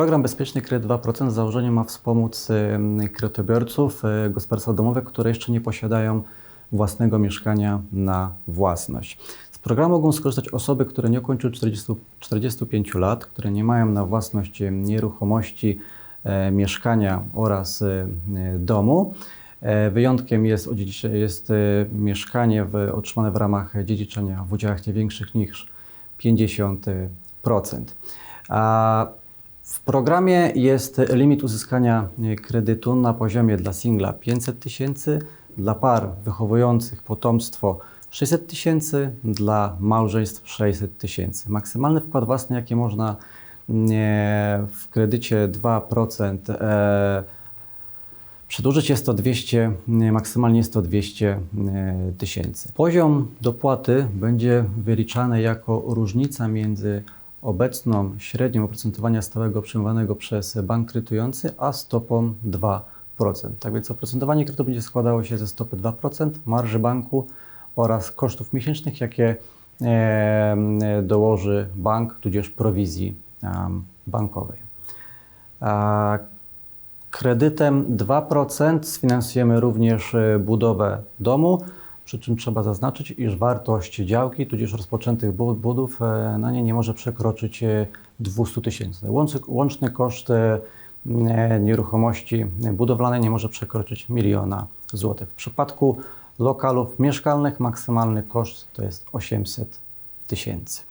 Program Bezpieczny Kredyt 2% z założenia ma wspomóc kredytobiorców, e, gospodarstwa domowe, które jeszcze nie posiadają własnego mieszkania na własność. Z programu mogą skorzystać osoby, które nie ukończyły 40, 45 lat, które nie mają na własność nieruchomości, e, mieszkania oraz e, e, domu. E, Wyjątkiem jest, jest e, mieszkanie w, otrzymane w ramach dziedziczenia w udziałach nie większych niż 50%. A w programie jest limit uzyskania kredytu na poziomie dla singla 500 tysięcy, dla par wychowujących potomstwo 600 tysięcy, dla małżeństw 600 tysięcy. Maksymalny wkład własny, jaki można w kredycie 2% e, Przedłużyć jest to 200, nie, maksymalnie jest to 200 e, tysięcy. Poziom dopłaty będzie wyliczany jako różnica między obecną średnią oprocentowania stałego przyjmowanego przez bank kredytujący, a stopą 2%. Tak więc oprocentowanie kredytu będzie składało się ze stopy 2%, marży banku oraz kosztów miesięcznych, jakie dołoży bank, tudzież prowizji bankowej. Kredytem 2% sfinansujemy również e, budowę domu, przy czym trzeba zaznaczyć, iż wartość działki, tudzież rozpoczętych bu- budów e, na nie nie może przekroczyć e, 200 tysięcy. Łączny, koszt e, e, nieruchomości budowlanej nie może przekroczyć miliona złotych. W przypadku lokalów mieszkalnych maksymalny koszt to jest 800 tysięcy.